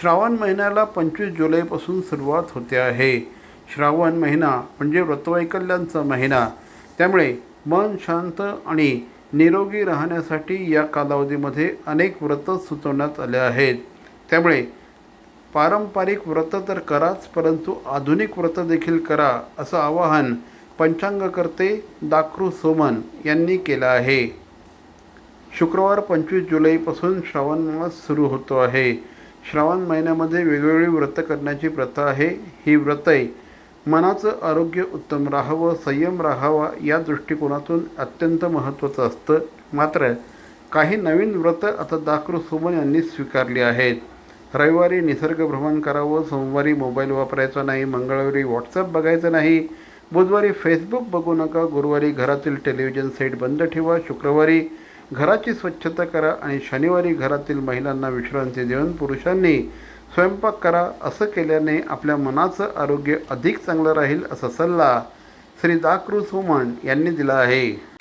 श्रावण महिन्याला पंचवीस जुलैपासून सुरुवात होते आहे. श्रावण महिना म्हणजे व्रतवैकल्यांचा महिना. त्यामुळे मन शांत आणि निरोगी राहण्यासाठी या कालावधीमध्ये अनेक व्रत सुचवण्यात आले आहेत. त्यामुळे पारंपरिक व्रत तर कराच परंतु आधुनिक व्रत देखील करा असं आवाहन पंचांगकर्ते दाकृ सोमन यांनी केलं आहे. शुक्रवार पंचवीस जुलैपासून श्रावण मास सुरू होतो आहे. श्रावण महिन्यामध्ये वेगवेगळी व्रत करण्याची प्रथा आहे. ही व्रते मनाचं आरोग्य उत्तम राहावं संयम राहावा या दृष्टिकोनातून अत्यंत महत्त्वाचं असतं. मात्र काही नवीन व्रतं आता दाकृ सुमन यांनी स्वीकारली आहेत. रविवारी निसर्ग भ्रमण करावं सोमवारी मोबाईल वापरायचा नाही मंगळवारी व्हॉट्सअप बघायचं नाही बुधवारी फेसबुक बघू नका गुरुवारी घरातील टेलिव्हिजन सेट बंद ठेवा शुक्रवारी घराची स्वच्छता करा आणि शनिवारी घरातील महिलांना विश्रांती देऊन पुरुषांनी स्वयंपाक करा असं केल्याने आपल्या मनाचं आरोग्य अधिक चांगलं राहील असा सल्ला श्री दाकृ वुमन यांनी दिला आहे.